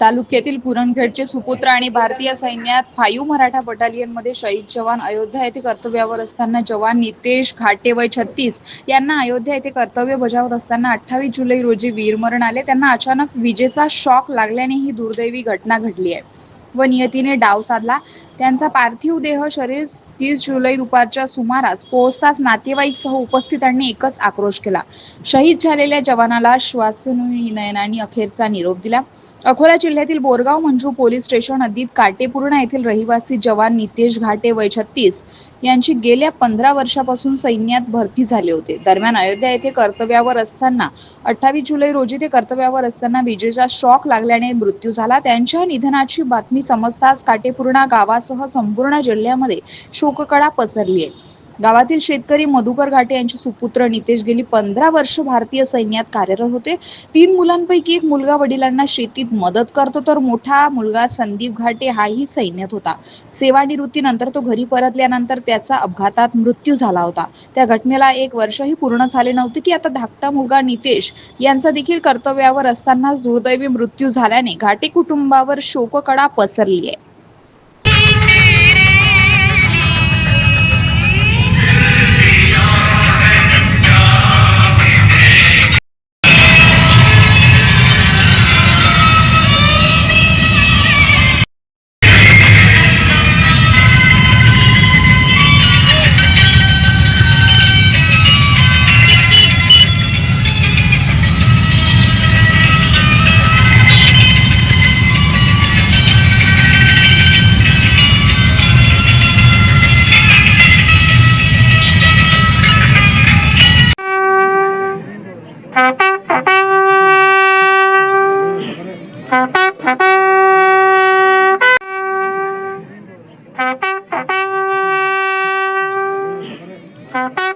तालुक्यातील पुरणखेडचे सुपुत्र आणि भारतीय सैन्यात फायू मराठा बटालियनमध्ये शहीद जवान अयोध्या येथे कर्तव्यावर असताना जवान नितेश घाटे वय छत्तीस यांना अयोध्या येथे कर्तव्य बजावत असताना अठ्ठावीस जुलै रोजी वीरमरण आले. त्यांना अचानक विजेचा शॉक लागल्याने ही दुर्दैवी घटना घडली आहे. व नियतीने डाव साधला. त्यांचा पार्थिव देह शरीर तीस जुलै दुपारच्या सुमारास पोहोचताच नातेवाईकसह उपस्थितांनी एकच आक्रोश केला. शहीद झालेल्या जवानाला श्वासनयनाने अखेरचा निरोप दिला. अकोला जिल्ह्यातील बोरगाव मंजू पोलीस स्टेशन हद्दीत काटेपूर्णा येथील रहिवासी जवान नितेश घाटे वय छत्तीस यांची गेल्या पंधरा वर्षापासून सैन्यात भरती झाले होते. दरम्यान अयोध्या येथे कर्तव्यावर असताना अठ्ठावीस जुलै रोजी ते कर्तव्यावर असताना विजेचा शॉक लागल्याने मृत्यू झाला. त्यांच्या निधनाची बातमी समजताच काटेपूर्णा गावासह संपूर्ण जिल्ह्यामध्ये शोककळा पसरली आहे. गावातील शेतकरी मधुकर घाटे यांचे सुपुत्र नितेश गेली पंधरा वर्ष भारतीय सैन्यात कार्यरत होते. तीन मुलांपैकी एक मुलगा वडिलांना शेतीत मदत करतो तर मोठा मुलगा संदीप घाटे हाही सैन्यात होता. सेवानिवृत्तीनंतर तो घरी परतल्यानंतर त्याचा अपघातात मृत्यू झाला होता. त्या घटनेला एक वर्षही पूर्ण झाले नव्हते की आता धाकटा मुलगा नितेश यांचा देखील कर्तव्यावर असतानाच दुर्दैवी मृत्यू झाल्याने घाटे कुटुंबावर शोककडा पसरली आहे. Thank you.